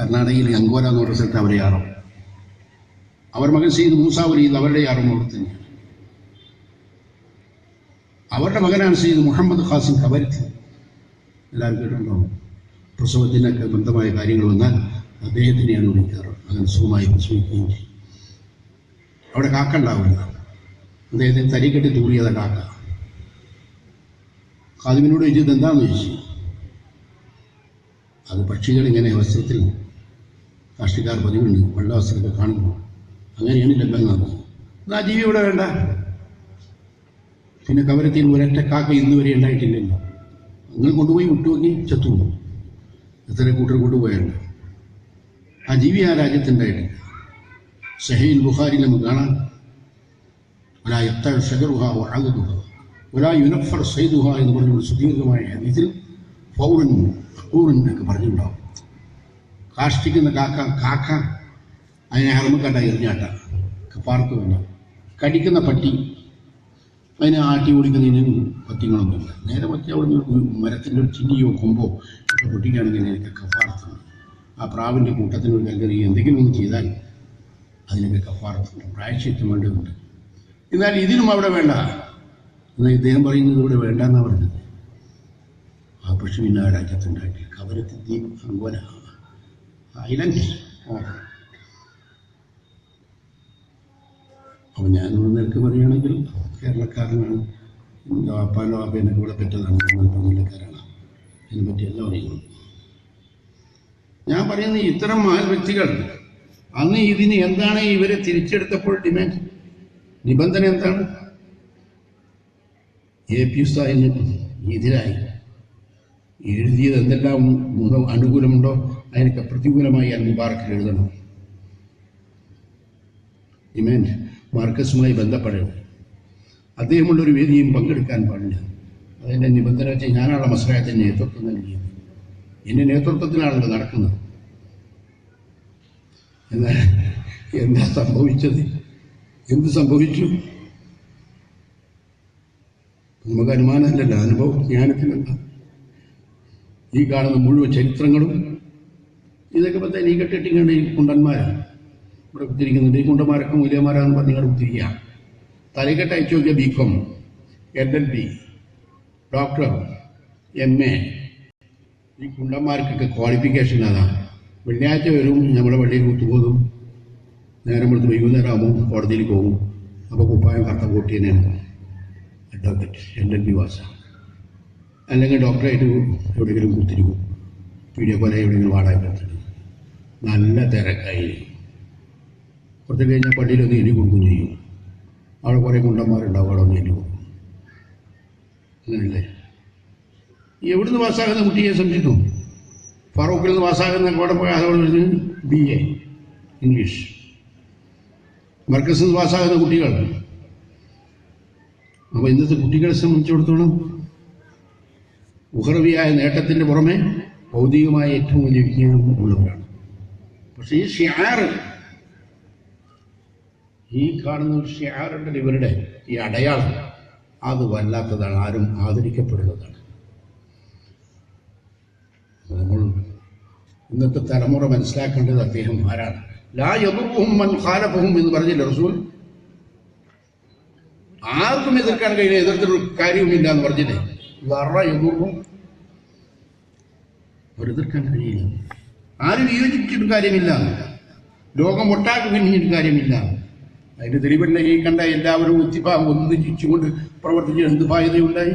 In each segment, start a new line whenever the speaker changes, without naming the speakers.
കർണാടകയിൽ അങ്കോല എന്ന് പറഞ്ഞ സ്ഥലത്ത് അവരെ ആറും. അവർ മകൻ സെയ്ദ് മൂസാവലിയിൽ അവരുടെ ആറും അവിടെ തന്നെയാണ്. അവരുടെ മകനാണ് സെയ്ദ് മുഹമ്മദ് ഖാസിം കബരത്ത് എല്ലാവരും കേട്ടിട്ടുണ്ടാവും. പ്രസവത്തിനൊക്കെ ബന്ധമായ കാര്യങ്ങൾ വന്നാൽ അദ്ദേഹത്തിനെയാണ് വിളിക്കാറ്. അങ്ങനെ സുഖമായി പ്രസവിക്കുകയും ചെയ്യും. അവിടെ കാക്ക ഉണ്ടാവില്ല. അദ്ദേഹത്തെ തരിക്കെട്ടി തൂറിയത കാക്ക. ഖാദിമിനോട് ചോദിച്ചത് എന്താണെന്ന് ചോദിച്ചു. അത് പക്ഷികൾ ഇങ്ങനെ വസ്ത്രത്തിൽ കൃഷിക്കാർ പതിവുണ്ട് വെള്ളവസ്ത്രമൊക്കെ കാണുമ്പോൾ. അങ്ങനെയാണ് ലഭ്യനാഥ് ആ ജീവി ഇവിടെ വേണ്ട. പിന്നെ കവരത്തിൽ ഒരൊറ്റ കാക്ക ഇന്ന് വരെ ഉണ്ടായിട്ടില്ലല്ലോ. നിങ്ങൾ കൊണ്ടുപോയി വിട്ടുപോക്കി ചത്തുപോകും എത്ര കൂട്ടർ കൊണ്ടുപോയുണ്ട് ആ ജീവി ആ രാജ്യത്തുണ്ടായിട്ടില്ല. സഹീൽ ബുഖാരി നമുക്ക് കാണാം. ഒരാ എത്ത ഷജറുഹ ഒഴകുതുഹ ഒരാ യുനഫർ സൈദുഹ എന്ന് പറഞ്ഞുകൊണ്ട് സുദീർഘമായ ഹദീസിൽ പൗരൻ അക്കൂറിനൊക്കെ പറഞ്ഞിട്ടുണ്ടാവും. കാഷ്ടിക്കുന്ന കാക്ക കാക്ക അതിനെ ഹർമ്മക്കാട്ട എറിഞ്ഞാട്ട. പാർത്തു വേണ്ട കടിക്കുന്ന പട്ടി അതിനെ ആട്ടി ഓടിക്കുന്നതിന് പത്യങ്ങളൊന്നുമില്ല നേരെ പറ്റി അവിടെ മരത്തിന്റെ ഒരു ചിന്നിയോ കൊമ്പോ ഒക്കെ പൊട്ടിക്കുകയാണെങ്കിൽ എനിക്ക് കഫാർത്തുണ്ട് ആ പ്രാവിന്റെ കൂട്ടത്തിനൊരു കല്ലെറി എന്തെങ്കിലും ഒന്ന് ചെയ്താൽ അതിനൊക്കെ കഫാർത്തുണ്ട് പ്രായശ്ചിത്തം വേണ്ടതുണ്ട്. എന്നാൽ ഇതിനും അവിടെ വേണ്ട. എന്നാൽ ഇദ്ദേഹം പറയുന്നത് ഇവിടെ വേണ്ട എന്നാണ് പറഞ്ഞത്. ആ പശുവിനെ ആ രാജ്യത്തുണ്ടാക്കി കവരത്തി ദ്വീപ് അങ്കോല ഐലൻഡ് അപ്പോൾ ഞാൻ നിനക്ക് പറയുകയാണെങ്കിൽ കേരളക്കാരനാണ്. എന്റെ വാപ്പാനോ വാപ്പേനൊക്കെ ഇവിടെ പെറ്റതാണ്. മലപ്പുറം ജില്ലക്കാരാണ് അതിനെപ്പറ്റി എല്ലാം അറിയുന്നു ഞാൻ പറയുന്ന ഇത്തരം മഹൽ വ്യക്തികൾ അന്ന് ഇതിന് എന്താണ് ഇവരെ തിരിച്ചെടുത്തപ്പോൾ ഡിമാൻഡ് നിബന്ധന എന്താണ്? എ പി ഉസ്താദിന് എതിരായി. എഴുതിയത് എന്തെല്ലാം അനുകൂലമുണ്ടോ? അതിനൊക്കെ പ്രതികൂലമായി അൽ മുബാറക്കിൽ എഴുതണം. ഇമേൻ മാർക്കസുമായി ബന്ധപ്പെടരുത് അദ്ദേഹമുള്ളൊരു വേദിയും പങ്കെടുക്കാൻ പാടില്ല. അതിന്റെ നിബന്ധന വെച്ച് ഞാനാണ് മസ്രായത്തിന്റെ നേതൃത്വം നൽകിയത്. എന്റെ നേതൃത്വത്തിലാണല്ലോ നടക്കുന്നത്. എന്നാൽ എന്താ സംഭവിച്ചത്? എന്ത് സംഭവിച്ചു? നമുക്ക് അനുമാനമല്ലല്ലോ. അനുഭവം ജ്ഞാനത്തിനെന്താ ഈ കാണുന്ന മുഴുവൻ ചരിത്രങ്ങളും ഇതൊക്കെ പറ്റാ നീ കെട്ടിട്ടിങ്ങണ്ട് ഈ കുണ്ടന്മാരാണ് ഇവിടെ കുത്തിരിക്കുന്നുണ്ട്. ഈ കുണ്ടന്മാരൊക്കെ മൂല്യന്മാരാന്ന് പറഞ്ഞ് ഇങ്ങനെ കുത്തിരിക്കുക തലക്കെട്ട് അയച്ചു നോക്കിയ B Com L L B doctor M A. ഈ കുണ്ടന്മാർക്കൊക്കെ ക്വാളിഫിക്കേഷൻ അതാണ് വെള്ളിയാഴ്ച വരും നമ്മുടെ പള്ളിയിൽ കുത്തുപോകും നേരം കൊടുത്ത് വൈകുന്നേരം ആകുമ്പോൾ കോടതിയിൽ പോകും. അപ്പോൾ കുപ്പായം കറുത്ത കൂട്ടി തന്നെയാണ്. അഡ്വക്കേറ്റ് എൽ എൽ ബി വാസ. അല്ലെങ്കിൽ ഡോക്ടറായിട്ട് എവിടെയെങ്കിലും കുത്തിരിക്കും. വീഡിയോ പോലെ എവിടെയെങ്കിലും വാടക എടുത്തിട്ട് നല്ല തിരക്കായി. കുറച്ച് കഴിഞ്ഞാൽ പള്ളിയിലൊന്ന് എലി കൊടുക്കും ചെയ്യും. അവിടെ കുറേ കുണ്ടന്മാരുണ്ടാവും അവിടെ ഒന്ന് എലി കൊടുക്കും. അങ്ങനല്ലേ എവിടുന്ന് പാസ്സാകുന്ന കുട്ടിയെ സംശയിച്ചു ഫറൂഖിൽ നിന്ന് പാസ്സാകുന്ന അവിടെ പോയി അതോട് ബി എ ഇംഗ്ലീഷ് മർക്കസിൽ നിന്ന് പാസ്സാകുന്ന കുട്ടികൾ. അപ്പോൾ ഇന്നത്തെ കുട്ടികളെ സംബന്ധിച്ചിടത്തോളം ഉഹർവിയായ നേട്ടത്തിന്റെ പുറമെ ഭൗതികമായ ഏറ്റവും വലിയ വിജ്ഞാനം ഉള്ളവരാണ്. പക്ഷേ ഈ ഷിയാർ ഈ കാണുന്ന ഒരു ഷിയാറുണ്ടല്ലോ ഇവരുടെ ഈ അടയാളം. അത് വല്ലാത്തതാണ് ആരും ആദരിക്കപ്പെടുന്നതാണ്. നമ്മൾ ഇന്നത്തെ തലമുറ മനസ്സിലാക്കേണ്ടത് അദ്ദേഹം ആരാണ്? ലാ യദുറുഹും മൻ എന്ന് പറഞ്ഞില്ല റസൂൽ? ആർക്കും എതിർക്കാൻ കഴിയില്ല എതിർത്തിട്ട് കാര്യവുമില്ല എന്ന് പറഞ്ഞില്ലേ? വറ യദുറുഹും അവർ എതിർക്കാൻ കഴിയില്ല. ആരും വിയോജിച്ചിട്ട് കാര്യമില്ല. ലോകം ഒട്ടാക്കി പിന്നിട്ട് കാര്യമില്ല. അതിന്റെ തെളിവല്ല ഈ കണ്ട എല്ലാവരും ഒത്തിപ്പ ഒന്നിച്ചുകൊണ്ട് പ്രവർത്തിച്ച് എന്ത് ബാധ്യതയുണ്ടായി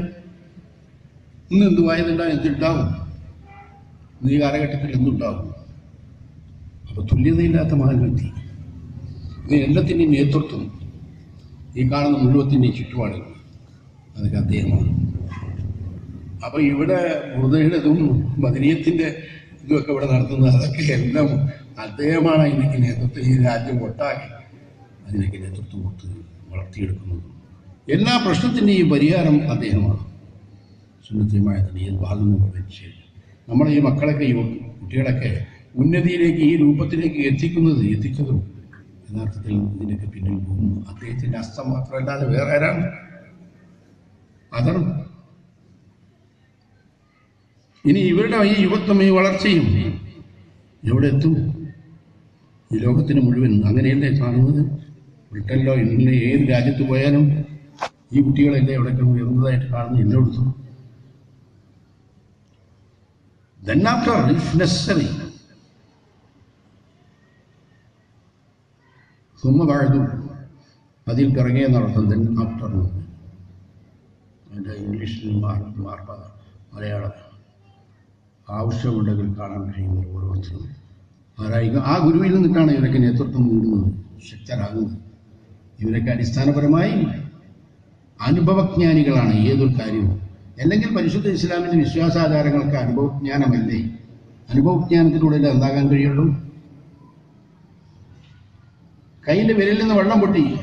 ഇന്ന് എന്ത് ബാധ്യതയുണ്ടായി എന്തുണ്ടാവും ഇന്ന് ഈ കാലഘട്ടത്തിൽ എന്തുണ്ടാവും അപ്പൊ തുല്യതയില്ലാത്ത വ്യക്തി ഇത് എല്ലാത്തിന്റെയും നേതൃത്വം ഈ കാണുന്ന മുഴുവത്തിന്റെയും ചുറ്റുപാടുകൾ അതൊക്കെ അദ്ദേഹമാണ്. അപ്പൊ ഇവിടെ മൃതയുടേതും മദനീയത്തിന്റെ ഇതുമൊക്കെ ഇവിടെ നടത്തുന്നത്. അതൊക്കെ എല്ലാം അദ്ദേഹമാണ് അതിനൊക്കെ നേതൃത്വം ഈ രാജ്യം ഒട്ടാകെ അതിനൊക്കെ നേതൃത്വം കൊടുത്ത് വളർത്തിയെടുക്കുന്നത്. എല്ലാ പ്രശ്നത്തിന്റെയും പരിഹാരം അദ്ദേഹമാണ്. സുന്നത്തിയുമായതിന് ഏത് ഭാഗം വെച്ച് നമ്മളെ ഈ മക്കളൊക്കെ കുട്ടികളൊക്കെ ഉന്നതിയിലേക്ക് ഈ രൂപത്തിലേക്ക് എത്തിക്കുന്നത് എത്തിച്ചതും യഥാർത്ഥത്തിൽ ഇതിനൊക്കെ പിന്നിൽ പോകുന്നു. അദ്ദേഹത്തിന്റെ അസ്തം മാത്രമല്ലാതെ വേറെ ആരാണ്? അതാണ് ഇനി ഇവരുടെ ഈ യുവത്വം ഈ വളർച്ചയും എവിടെ എത്തും? ഈ ലോകത്തിന് മുഴുവൻ അങ്ങനെയല്ലേ കാണുന്നത് ബ്രിട്ടനിലോ ഇന്ന് ഏത് രാജ്യത്ത് പോയാലും ഈ കുട്ടികളല്ലേ എവിടെയൊക്കെ ഉയർന്നതായിട്ട് കാണുന്നത് എല്ലായിടത്തും ദെൻ ആഫ്റ്റർ necessary. സുമ വാഴ്തു അതിൽ പിറകെ നടത്തും then ആഫ്റ്റർ അതിന്റെ ഇംഗ്ലീഷിൽ മലയാളം. ആവശ്യമുണ്ടെങ്കിൽ കാണാൻ കഴിയുന്ന ഓരോരുത്തരും. ആരായി? ആ ഗുരുവിൽ നിന്നിട്ടാണ് ഇവരൊക്കെ നേതൃത്വം നേടുന്നത് ശക്തരാകുന്നത്. ഇവരൊക്കെ അടിസ്ഥാനപരമായി അനുഭവജ്ഞാനികളാണ് ഏതൊരു കാര്യവും. അല്ലെങ്കിൽ പരിശുദ്ധ ഇസ്ലാമിന്റെ വിശ്വാസാചാരങ്ങൾക്ക് അനുഭവജ്ഞാനമല്ലേ? അനുഭവജ്ഞാനത്തിലൂടെ എന്താകാൻ കഴിയുള്ളൂ? കയ്യിന്റെ വിരലിൽ നിന്ന് വെള്ളം പൊട്ടി.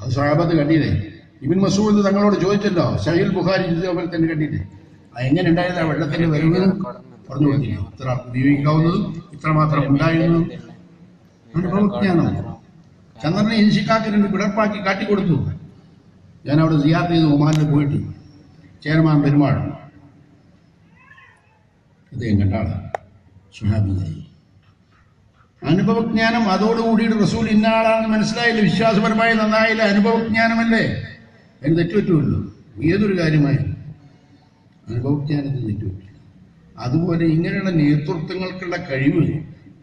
അത് സ്വഹാബത്ത് കണ്ടില്ലേ? ഇബിൻ മസൂദ് തങ്ങളോട് ചോദിച്ചല്ലോ ഷഹീൽ ബുഖാരി പോലെ തന്നെ കണ്ടില്ലേ? എങ്ങനെ ഉണ്ടായിരുന്നു? ആ വെള്ളത്തിന്റെ വരവ് പറഞ്ഞു കൊടുത്തില്ല? ഇത്ര ഉപയോഗിക്കാവുന്നതും ഇത്രമാത്രം ഉണ്ടായിരുന്നതും. അനുഭവജ്ഞാനം ചന്ദ്രനെ ഇൻഷിക്കാക്കിന് പിളർപ്പാക്കി കാട്ടിക്കൊടുത്തു. ഞാൻ അവിടെ സിയാർ ചെയ്ത് ഒമാനിൽ പോയിട്ട് ചേരമാൻ പെരുമാൾ. അദ്ദേഹം കണ്ടാണ് സുഹാബിയായി. അനുഭവജ്ഞാനം അതോടുകൂടിയിട്ട് റസൂൽ ഇന്ന ആളാണെന്ന് മനസ്സിലായില്ല. വിശ്വാസപരമായി നന്നായില്ല. അനുഭവജ്ഞാനമല്ലേ? അതിന് തെറ്റുപറ്റുമല്ലോ. ഏതൊരു കാര്യമായാലും. അനുഭവജ്ഞാനത്തിന് തെറ്റുപറ്റില്ല അതുപോലെ ഇങ്ങനെയുള്ള നേതൃത്വങ്ങൾക്കുള്ള കഴിവ്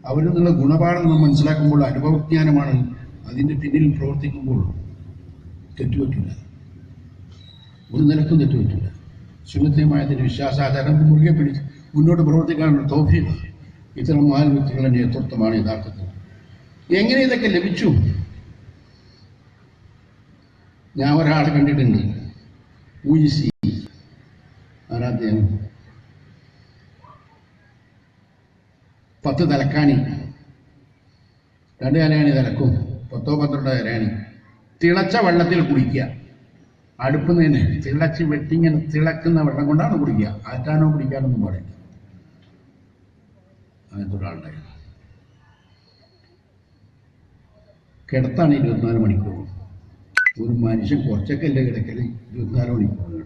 അവരിൽ നിന്നുള്ള ഗുണപാഠം നാം മനസ്സിലാക്കുമ്പോൾ അനുഭവജ്ഞാനമാണ് അതിന്റെ പിന്നിൽ പ്രവർത്തിക്കുമ്പോൾ തെറ്റുപറ്റില്ല ഒരു നിലക്കും തെറ്റുപറ്റില്ല സുന്നത്യമായതിന്റെ വിശ്വാസാചാരം മുറുകെ പിടിച്ച് മുന്നോട്ട് പ്രവർത്തിക്കാനുള്ള തോഫീഖ് ഇത്തരം മഹാൻ വ്യക്തികളുടെ നേതൃത്വമാണ് യഥാർത്ഥത്തിൽ. എങ്ങനെ ഇതൊക്കെ ലഭിച്ചു? ഞാൻ ഒരാളെ കണ്ടിട്ടുണ്ട്. ഊയിസി ആരാധ്യം പത്ത് തലക്കാണി. രണ്ട് തലയാണി തലക്കും. പത്തോ പന്ത്രണ്ടോ തലയാണി തിളച്ച വെള്ളത്തിൽ കുടിക്കുക. അടുപ്പ് നിന്ന് തിളച്ച് വെട്ടിങ്ങനെ തിളക്കുന്ന വെള്ളം കൊണ്ടാണ് കുടിക്കുക. ആറ്റാനോ കുടിക്കാനൊന്നും പാടില്ല. അങ്ങനത്തെ ഒരാളുടെ കിടത്താണ് ഇരുപത്തിനാല് മണിക്കൂർ. ഒരു മനുഷ്യൻ കുറച്ചൊക്കെ അല്ലേ കിടക്കൽ? ഇരുപത്തിനാല് മണിക്കൂർ.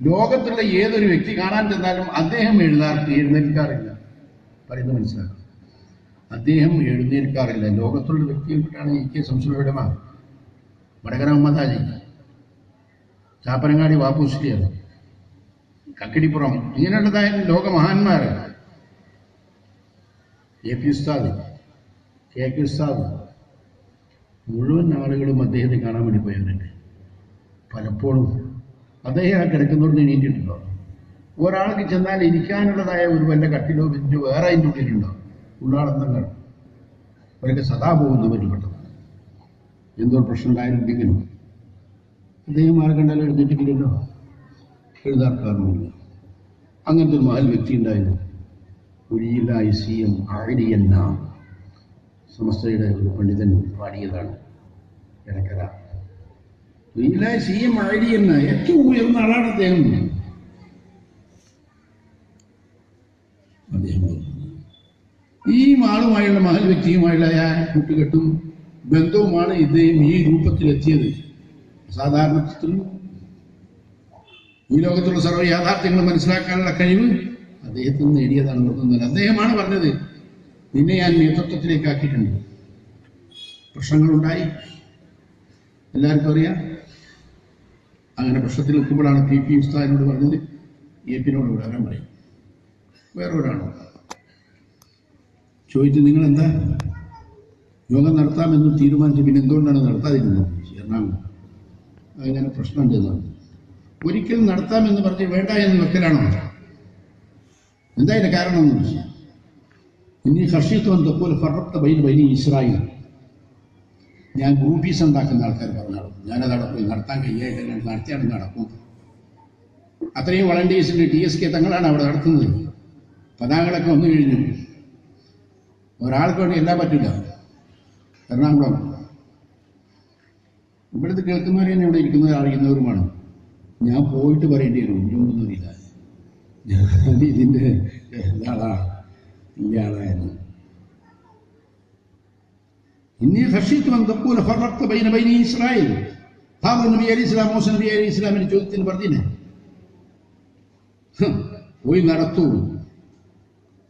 ലോകത്തുള്ള ഏതൊരു വ്യക്തി കാണാൻ ചെന്നാലും അദ്ദേഹം എഴുതാർ എഴുന്നേൽക്കാറില്ല. പറയുന്നത് മനസ്സിലാക്കണം അദ്ദേഹം എഴുന്നേൽക്കാറില്ല. ലോകത്തുള്ള വ്യക്തികൾക്കാണ് ഇ കെ സംസുലയുടെ മാ വടകര മമതാജി ചാപ്പനങ്ങാടി വാപ്പുശ്രീയർ കക്കിടിപ്പുറം. ഇങ്ങനെയുള്ളതായ ലോകമഹാന്മാർ എ പി ഉസ്താദ് കെ കെ ഉസ്താദ്. മുഴുവൻ ആളുകളും അദ്ദേഹത്തെ കാണാൻ വേണ്ടി പോയവരുണ്ട്. പലപ്പോഴും അദ്ദേഹം ആ കിടക്കുന്നോട് എണീറ്റിട്ടുണ്ടോ? ഒരാൾക്ക് ചെന്നാൽ ഇരിക്കാനുള്ളതായ ഒരു വല്ല കട്ടിലോ ബെഞ്ചോ വേറെ അതിന്റെ ഉള്ളിലുണ്ടോ? ഉള്ളാളന്തങ്ങൾ അവരൊക്കെ സദാ പോകുന്നവരിൽ പെട്ടതാണ് എന്തോ പ്രശ്നം ഉണ്ടായിരുന്നെങ്കിലും അദ്ദേഹം ആരെ കണ്ടാലും എഴുന്നേറ്റിട്ടില്ലല്ലോ? എഴുതാർക്കാറുമില്ല അങ്ങനത്തെ ഒരു മഹൽ വ്യക്തി ഉണ്ടായിരുന്നു. ഒരിയിലായി സി എം ആഴിയന്ന സമസ്തയുടെ ഒരു പണ്ഡിതൻ പാടിയതാണ്. ഇടക്കര. ഒരിയിലായി സി എം ആഴിയന്ന ഏറ്റവും ഉയർന്ന ആളാണ് അദ്ദേഹം. ഈ ആളുമായുള്ള മഹൽ വ്യക്തിയുമായുള്ള ആ കൂട്ടുകെട്ടും ബന്ധവുമാണ് ഇദ്ദേഹം ഈ രൂപത്തിലെത്തിയത്. സാധാരണത്തിൽ ഈ ലോകത്തുള്ള സർവ യാഥാർത്ഥ്യങ്ങൾ മനസ്സിലാക്കാനുള്ള കഴിവ് അദ്ദേഹത്തിന് നേടിയതാണ് തന്നെ അദ്ദേഹമാണ് പറഞ്ഞത് നിന്നെ ഞാൻ നേതൃത്വത്തിലേക്ക് ആക്കിയിട്ടുണ്ട്. പ്രശ്നങ്ങളുണ്ടായി. എല്ലാവർക്കും അറിയാം. അങ്ങനെ പ്രശ്നത്തിൽ നിൽക്കുമ്പോഴാണ് പി പി ഉസ്താദിനോട് പറഞ്ഞത് എ പിന്നോട് വിടാനും പറയും. വേറെ ഒരാളോ ചോദിച്ചു നിങ്ങൾ എന്താ യോഗം നടത്താമെന്ന് തീരുമാനിച്ചു പിന്നെ എന്തുകൊണ്ടാണ് നടത്താതിരുന്നത്? എറണാകുളം. അങ്ങനെ പ്രശ്നം ചെയ്തതാണ് ഒരിക്കലും നടത്താമെന്ന് പറഞ്ഞ് വേണ്ട എന്ന് വെക്കലാണോ? എന്താ ഇതിന്റെ കാരണം ഇനി ഹർഷിത്വം തൊപ്പോലെ ഫറത്ത ബൈൻ ബൈനി ഇസ്രായേൽ. ഞാൻ ഗ്രൂപ്പീസ് ഉണ്ടാക്കുന്ന ആൾക്കാർ പറഞ്ഞു ഞാനത് നടക്കും നടത്താൻ കഴിയായിട്ട് ഞാൻ നടത്തിയാണ് നടക്കും. അത്രയും വളണ്ടിയേഴ്സിന്റെ ടി എസ് കെ തങ്ങളാണ് അവിടെ നടത്തുന്നത്. പതാകളൊക്കെ വന്നു കഴിഞ്ഞു. ഒരാൾക്ക് വേണ്ടി എല്ലാം പറ്റില്ല. എറണാകുളം. ഇവിടുത്തെ കേൾക്കുന്നവർ തന്നെ ഇവിടെ ഇരിക്കുന്നവർ അറിയുന്നവരുമാണ്. ഞാൻ പോയിട്ട് പറയേണ്ടി വരും ഇനിയൊന്നുമില്ല ഞാൻ ഇതിന്റെ ആളാ ഇല്ല ഫറക്ത ബൈന ഇസ്രായേൽ. ഹാറൂൻ നബി അലി ഇസ്ലാം മൂസ നബി അലി ഇസ്ലാമിന് ചോദ്യത്തിന് പറഞ്ഞിനെ പോയി നടത്തൂ.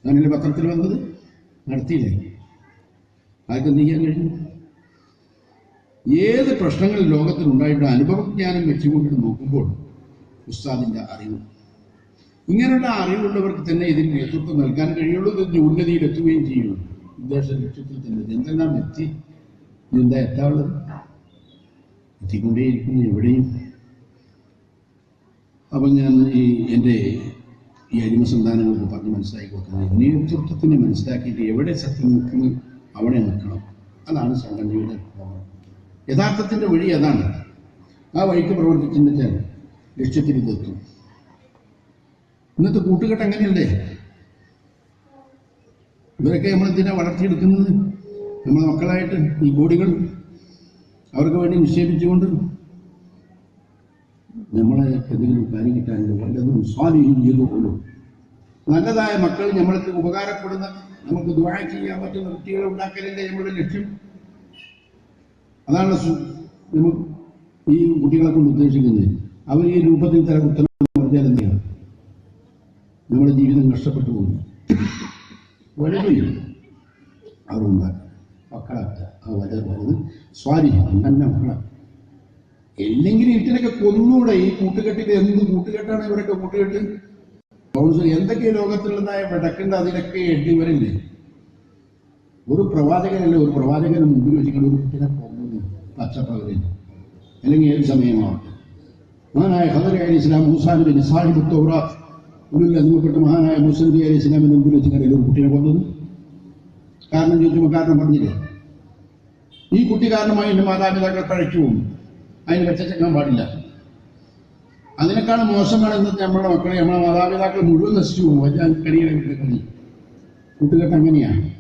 അങ്ങനെ പത്രത്തിൽ വന്നത് നടത്തിയില്ലേ? അതൊക്കെ ചെയ്യാൻ കഴിഞ്ഞു ഏത് പ്രശ്നങ്ങൾ ലോകത്തിൽ ഉണ്ടായിട്ട് അനുഭവജ്ഞാനം വെച്ചുകൊണ്ട് നോക്കുമ്പോൾ ഉസ്താദിന്റെ അറിവ്. ഇങ്ങനെയുള്ള അറിവുള്ളവർക്ക് തന്നെ ഇതിന് നേതൃത്വം നൽകാൻ കഴിയുള്ളൂ ഇതിന്റെ ഉന്നതിയിലെത്തുകയും ചെയ്യുള്ളൂ ഉദ്ദേശ ലക്ഷ്യത്തിൽ എന്തെല്ലാം എത്തി ഇതെന്താ എത്താവുള്ളത് എത്തിക്കൊണ്ടേയിരിക്കുന്നു എവിടെയും അപ്പം ഞാൻ ഈ എന്റെ ഈ അരിമ സന്താനങ്ങൾക്ക് പറഞ്ഞ് മനസ്സിലാക്കി കൊടുക്കുന്നത് നേതൃത്വത്തിനെ മനസ്സിലാക്കിയിട്ട് എവിടെ സത്യം നിൽക്കുന്നു അവിടെ നിൽക്കണം അതാണ് സംഘടനയുടെ പ്രവർത്തനം യഥാർത്ഥത്തിന്റെ വഴി അതാണ് ആ വഴിക്ക് പ്രവർത്തിച്ചിട്ടുണ്ടെച്ചാൽ ലക്ഷ്യത്തിൽ ഇതെത്തും ഇന്നത്തെ കൂട്ടുകെട്ട് അങ്ങനെയല്ലേ ഇവരൊക്കെ നമ്മൾ ഇതിനെ വളർത്തിയെടുക്കുന്നത് നമ്മളെ മക്കളായിട്ട് ഈ ബോഡികൾ അവർക്ക് വേണ്ടി നിക്ഷേപിച്ചുകൊണ്ട് നമ്മളെ എന്തെങ്കിലും കാര്യം കിട്ടാനുണ്ട്? വല്ലതും സ്വാധീനം ചെയ്തുകൊള്ളും നല്ലതായ മക്കൾ നമ്മൾക്ക് ഉപകാരപ്പെടുന്ന നമുക്ക് ദുആ ചെയ്യാൻ പറ്റുന്ന കുട്ടികളെ ഉണ്ടാക്കലല്ലേ നമ്മുടെ ലക്ഷ്യം. അതാണ് ഈ കുട്ടികളെ കൊണ്ട് ഉദ്ദേശിക്കുന്നത്. അവർ ഈ രൂപത്തിൽ തരം ഉത്തരം പറഞ്ഞാൽ എന്തെയാണ് നമ്മുടെ ജീവിതം നഷ്ടപ്പെട്ടു പോകുന്നു. വലുതില്ല അവരുണ്ടാക്കുക ಮಕ್ಕಳ വലുത് സ്വാധീനം നല്ല മക്കളാക്കുക അല്ലെങ്കിൽ ഇതിനൊക്കെ കൊന്നൂടെ ഈ കൂട്ടുകെട്ടിൽ എന്ത് കൂട്ടുകെട്ടാണ് ഇവരൊക്കെ കൂട്ടുകെട്ട്? കൗൺസിൽ എന്തൊക്കെ ലോകത്തിലുള്ളതായ വിടക്കുണ്ട് അതിലൊക്കെ എട്ടിവരില്ലേ ഒരു പ്രവാചകനല്ല ഒരു പ്രവാചകന് മുമ്പിൽ വെച്ചിട്ട് ഒരു കുട്ടിനെ കൊന്നു. പച്ചപ്പകലിൽ അല്ലെങ്കിൽ ഏത് സമയമാവട്ടെ. മഹാനായ ഹദർ അലി ഇസ്ലാം മൂസാനബി സാഹിബ് തൗറാത്ത് ഉള്ളിൽ അനുഭവപ്പെട്ട മഹാനായ മുസ്ലിം അലി ഇസ്ലാമിന് മുമ്പിൽ വെച്ച് വെച്ചിട്ട് ഒരു കുട്ടിനെ കൊന്നത് കാരണം ചോദിച്ചപ്പോൾ കാരണം പറഞ്ഞില്ലേ? ഈ കുട്ടി കാരണമായി എന്റെ മാതാപിതാക്കൾ കഴിച്ചു പോകും അതിന് വെച്ചേക്കാൻ പാടില്ല. അതിനേക്കാൾ മോശമാണ് ഇന്നത്തെ നമ്മുടെ മക്കളെ നമ്മുടെ മാതാപിതാക്കൾ മുഴുവൻ നശിച്ചു പോകും. വലിയ കരിയറെ കളി. കുട്ടികൾക്ക് അങ്ങനെയാണ്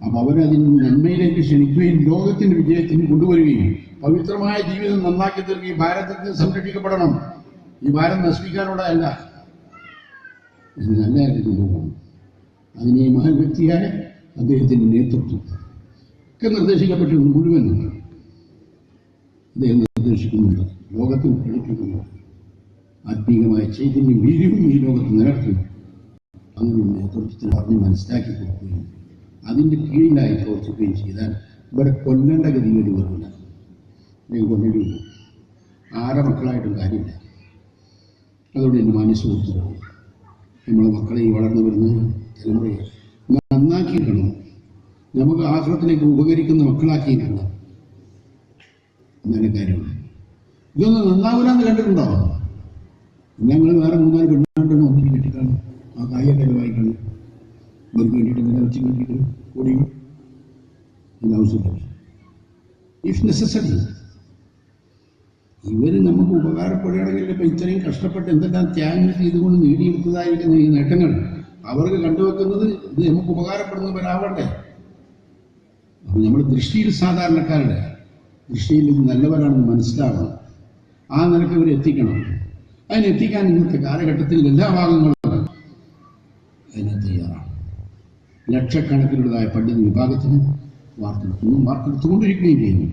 അപ്പം അവരതിന് നന്മയിലേക്ക് ക്ഷണിക്കുകയും ലോകത്തിന്റെ വിജയത്തിന് കൊണ്ടുവരികയും പവിത്രമായ ജീവിതം നന്നാക്കി തീർക്കുകയും ഭാരതത്തിന് സംരക്ഷിക്കപ്പെടണം. ഈ ഭാരം നശിപ്പിക്കാനുള്ളതല്ല ഇത് നല്ല കൊണ്ടുപോകണം അതിന് ഈ മഹൽ വ്യക്തിയായ അദ്ദേഹത്തിന്റെ നേതൃത്വം ഒക്കെ നിർദ്ദേശിക്കപ്പെട്ടിട്ടുണ്ട് മുഴുവൻ. അദ്ദേഹം നിർദ്ദേശിക്കുന്നുണ്ട്. ലോകത്തിൽ കളിക്കുന്നുണ്ട്. ആത്മീയമായ ചൈതന്യം വീര്യവും ഈ ലോകത്ത് നിലനിർത്തുന്നു അങ്ങനെ നേതൃത്വത്തിൽ പറഞ്ഞ് മനസ്സിലാക്കി കൊടുക്കുകയും അതിന്റെ കീഴിലായി പ്രവർത്തിക്കുകയും ചെയ്താൽ ഇവിടെ കൊല്ലേണ്ട ഗതികേട് വരില്ല. അല്ലെങ്കിൽ കൊല്ലേണ്ടി വരും. ആരെ മക്കളായിട്ടും കാര്യമില്ല. അതോടെ എന്റെ മാന്യ സുഹൃത്തുക്കൾ നമ്മളെ മക്കളെ ഈ വളർന്നു വരുന്ന തലമുറയെ നന്നാക്കിയിട്ടുണ്ട്. നമുക്ക് ആശ്രമത്തിലേക്ക് ഉപകരിക്കുന്ന മക്കളാക്കിയിട്ടുണ്ട്. എന്നാലും കാര്യമാണ്. ഇതൊന്നും നന്നാവൂലെന്ന് കണ്ടിട്ടുണ്ടോ? ഞങ്ങൾ വേറെ മൂന്നാൽ പെണ്ണാണ്ടെന്ന് ഒന്നിനു കെട്ടിക്കാണ്. ആ കായൊക്കെ വായിക്കാണ് ഇവർക്ക് വേണ്ടിയിട്ട് ഇങ്ങനെ വെച്ച് കൂടിയും. ഇത് ഇഫ് നെസസറി ഇവർ നമുക്ക് ഉപകാരപ്പെടുകയാണെങ്കിൽ ഇപ്പം ഇത്രയും കഷ്ടപ്പെട്ട് എന്തെല്ലാം ത്യാഗം ചെയ്തുകൊണ്ട് നേടിയെടുത്തതായിരിക്കുന്ന ഈ നേട്ടങ്ങൾ അവർക്ക് കണ്ടുവെക്കുന്നത് ഇത് നമുക്ക് ഉപകാരപ്പെടുന്നവരാവട്ടെ അപ്പം നമ്മൾ ദൃഷ്ടിയിൽ സാധാരണക്കാരുടെ ദൃഷ്ടിയിൽ ഇത് നല്ലവരാണെന്ന് മനസ്സിലാവണം. ആ നിലയ്ക്ക് ഇവർ എത്തിക്കണം. അതിനെത്തിക്കാൻ ഇന്നത്തെ കാലഘട്ടത്തിൽ എല്ലാ ഭാഗങ്ങളും അതിനെ തയ്യാറാണ്. ലക്ഷക്കണക്കിനുള്ളതായ പണ്ഡിത വിഭാഗത്തിന് വാർത്തെടുക്കുന്നു വാർത്തെടുത്തുകൊണ്ടിരിക്കുകയും ചെയ്യുന്നു.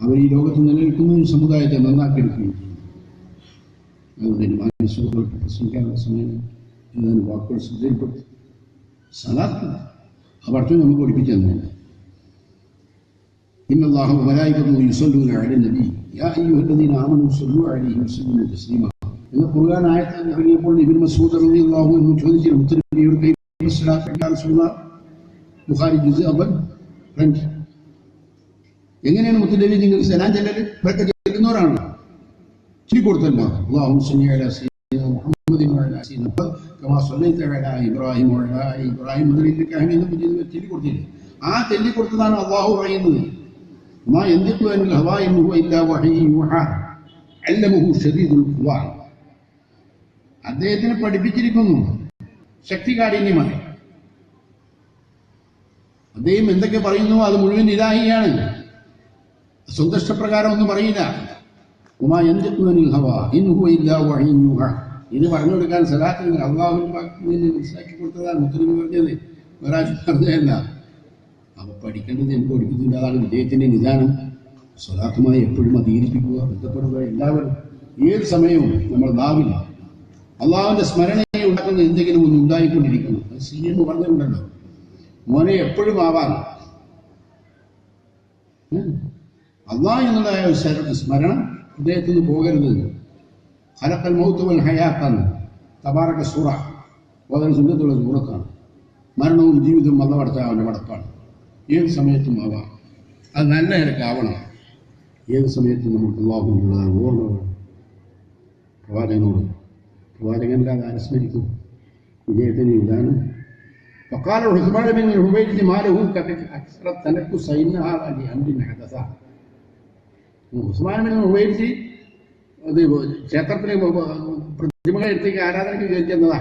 അവർ ഈ ലോകത്ത് നിലനിൽക്കുന്ന ഈ സമുദായത്തെ നന്നാക്കിയെടുക്കുകയും ചെയ്യുന്നു അതുകൊണ്ട് ഇനി മാനസുഖങ്ങൾക്ക് പ്രസംഗിക്കാനുള്ള സമയം ഏതാനും വാക്കുകൾ ശ്രദ്ധയിൽപ്പെടുത്തി സലാത്ത് ആ പഠിത്തം നമുക്ക് പഠിപ്പിച്ചു തന്നെ إن الله وملائكته يصلون على النبي يا أيها الذين آمنوا صلوا عليه وسلموا تسليما എന്ന് ഖുർആൻ ആയത്ത് ഇറങ്ങിയപ്പോൾ ഇബിൻ മസൂദ് റളിയല്ലാഹു അൻഹു ചോദിച്ചു മുത്തനബിയോട് കൈഫ സ്വലാത്തു യാ റസൂലല്ലാഹ് ബുഖാരി ജുസ് അവൽ രണ്ട് എങ്ങനെയാണ് മുത്തനബി നിങ്ങൾ സലാം ചെല്ലല് ഇവരൊക്കെ ചെല്ലുന്നവരാണ് ചൊല്ലി കൊടുത്തല്ലോ അല്ലാഹു സല്ലി അലാ സയ്യിദിനാ മുഹമ്മദിൻ വഅലാ സയ്യിദിനാ കമാ സല്ലൈത അലാ ഇബ്രാഹിം വഅലാ ഇബ്രാഹിം മുതൽ ഇന്നക ഹമീദും മജീദ് ചൊല്ലി കൊടുത്തില്ലേ ആ ചൊല്ലി കൊടുത്തതാണ് അള്ളാഹു പറയുന്നത് ما ينطق عن الهوى إن هو إلا وحي يوحى علمه شديد القوى അദ്ദേഹത്തിനെ പഠിപ്പിച്ചിരിക്കുന്നു ശക്തി കാഠിന്യമായി അദ്ദേഹം എന്തൊക്കെ പറയുന്നു അത് മുഴുവൻ ഇലാഹിയാണ് സ്വന്തം ഇഷ്ടപ്രകാരം ഒന്നും പറയില്ല ഉമാ എന്തിക്കുവനിൽ ഹവ ഇൻഹു ഇല്ല വഹിയുഹ ഇത് പറഞ്ഞു കൊടുക്കാൻ സലാത്തിന് അള്ളാഹുവിന് മനസ്സിലാക്കി കൊടുത്തതാണ് മുത്തലിമി പറഞ്ഞത്. ഒരാൾ പറഞ്ഞതല്ല. അവ പഠിക്കേണ്ടത് എനിക്ക് പഠിക്കുന്നില്ല അതാണ് വിജയത്തിന്റെ നിദാനം. സ്വലാത്തുമായി എപ്പോഴും അധീരിപ്പിക്കുക ബന്ധപ്പെടുക എല്ലാവരും. ഏത് സമയവും നമ്മൾ നാവില്ല അള്ളാഹുവിന്റെ സ്മരണയെ ഉണ്ടാക്കുന്ന എന്തെങ്കിലും ഒന്ന് ഉണ്ടായിക്കൊണ്ടിരിക്കുന്നു. അത് സി എന്ന് പറഞ്ഞിട്ടുണ്ടല്ലോ മോനെ എപ്പോഴും ആവാം അള്ളാ എന്നുള്ള ആ ഒരു ശര- സ്മരണം ഹൃദയത്തിൽ നിന്ന് പോകരുത് ഹലക്കൽ മൗത്തുവൽ ഹയാത്താണ് തബാറക സൂറ വളരെ സുന്ദരത്തുള്ള സൂറത്താണ് മരണവും ജീവിതവും വന്ന പടച്ചാവൻ്റെ പടപ്പാണ് ഏത് സമയത്തും ആവാം അത് നല്ല നിരക്കാവണം ഏത് സമയത്തും നമുക്ക് അള്ളാഹുവിനുള്ള ഓർമ്മ വേണം പ്രവാചകനോട് പ്രവാചകനില്ലാതെ അനുസ്മരിക്കും വിജയത്തിന് ഇതാണ് وقال عثمان بن عبيد ما له أكثر التنكس إن هذا لأمر حدث ബിൻ ഉബൈദ് അത് ക്ഷേത്രത്തിന് പ്രതിമകളെ എടുത്തേക്ക് ആരാധനയ്ക്ക് ചോദിച്ചെന്നതാ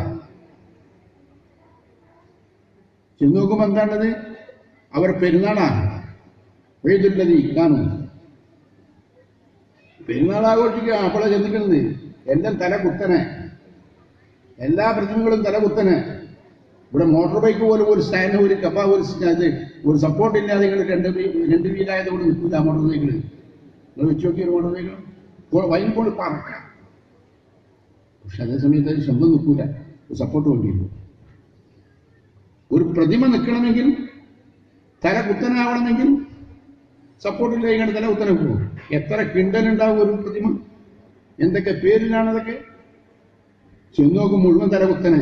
ചെന്ന് നോക്കുമ്പോൾ എന്താണത് അവർ പെരുന്നാളാണ് വെയ്തുല്ലതി കാണും പെരുന്നാൾ ആഘോഷിക്കുക അപ്പോഴാ എല്ലാം തല കുത്തനെ. എല്ലാ പ്രതിമകളും തല കുത്തനെ. ഇവിടെ മോട്ടോർ ബൈക്ക് പോലും ഒരു സ്റ്റാൻഡ് ഒരു കപ്പ ഒരു ഒരു സപ്പോർട്ട് ഇല്ലാതെ രണ്ട് രണ്ട് വീലായതുകൊണ്ട് നിൽക്കില്ല മോട്ടോർ സൈക്കിൾ നിങ്ങൾ വെച്ച് നോക്കിയ ഒരു മോട്ടോർ സൈക്കിൾ വൈകുമ്പോൾ പറക്കാം പക്ഷെ അതേ സമയത്ത് അതിന് ശബ്ദം നിൽക്കൂല. സപ്പോർട്ട് വേണ്ടിയിരുന്നു ഒരു പ്രതിമ നിൽക്കണമെങ്കിൽ തല കുത്തനാവണമെങ്കിൽ സപ്പോർട്ട് ഇങ്ങനെ തല കുത്തനെ പോകും. എത്ര കിണ്ടലുണ്ടാവും ഒരു പ്രതിമ? എന്തൊക്കെ പേരിലാണ് അതൊക്കെ? ചെന്ന് നോക്കും മുഴുവൻ തല കുത്തനെ.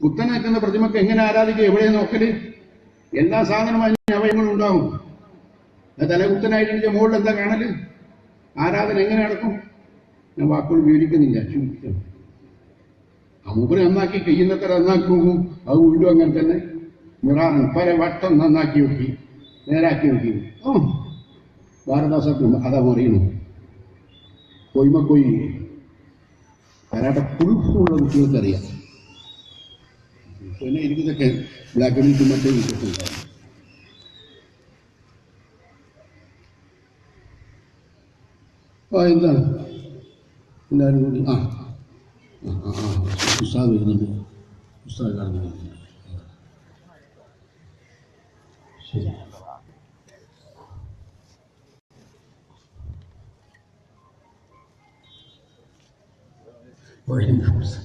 കുത്തനെ നിൽക്കുന്ന പ്രതിമക്ക് എങ്ങനെ ആരാധിക്കുക എവിടെ നോക്കൽ? എല്ലാ സാധനവും അവയങ്ങളും ഉണ്ടാവും. തലകുത്തനായിട്ട് മുകളിൽ എന്താ കാണൽ? ആരാധന എങ്ങനെ നടക്കും? ഞാൻ വാക്കുകൾ ഉപയോഗിക്കുന്നില്ല ആ മൂപ്പര് നന്നാക്കി കഴിയുന്നത്ര നന്നാക്കി അത് വീണ്ടും അങ്ങനെ തന്നെ. മിറാറൻ പല വട്ടം നന്നാക്കി നോക്കി നേരാക്കി നോക്കി. ഓ ഭാരതാസത്തും അതാ കൊയ്മ കൊയ്മക്കൊയ് കരാട്ട കുളിപ്പുള്ള കുട്ടികൾക്കറിയാം. പിന്നെ എനിക്കിതൊക്കെ ബ്ലാക്ക് ബെൽറ്റ് മറ്റേ വിട്ടിട്ടുണ്ടായിരുന്നു ആ എന്താണ് എല്ലാവരും കൂടി ആ ആ ആ ആ ഉസ്താദ് വരുന്നുണ്ട് ഉസ്താദ് കടന്നു വരുന്നുണ്ട് ശരി ഒരു നിമിഷം.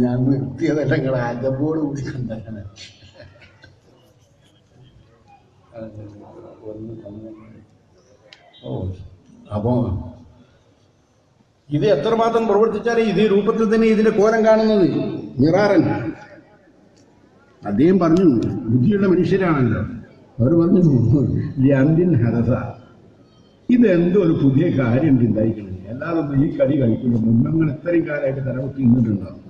ഞാൻ നിർത്തിയതല്ല നിങ്ങൾ ആദ്യപ്പോട് കൂടി കണ്ടാണ് ഓ അപ്പോ ഇത് എത്രമാത്രം പ്രവർത്തിച്ചാലും ഇതേ രൂപത്തിൽ തന്നെ ഇതിന്റെ കോലം കാണുന്നത്. മിറാറൻ. അദ്ദേഹം പറഞ്ഞു ബുദ്ധിയുള്ള മനുഷ്യരാണല്ലോ. അവർ പറഞ്ഞു യന്തിൻ ഹരസ ഇതെന്തോ ഒരു പുതിയ കാര്യം ഉണ്ടായിരിക്കുന്നത് എല്ലാവരും ഈ കടി കഴിക്കില്ല മുന്നങ്ങൾ ഇത്രയും കാലമായിട്ട് തലകുത്തി നിന്നിട്ടുണ്ടാവും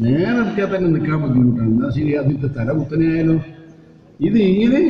നേരെ തന്നെ നിൽക്കാൻ ബുദ്ധിമുട്ടാണ്. എന്നാ ശരി അതിന്റെ തലകുത്തനെയായാലോ ഇത് ഇങ്ങനെ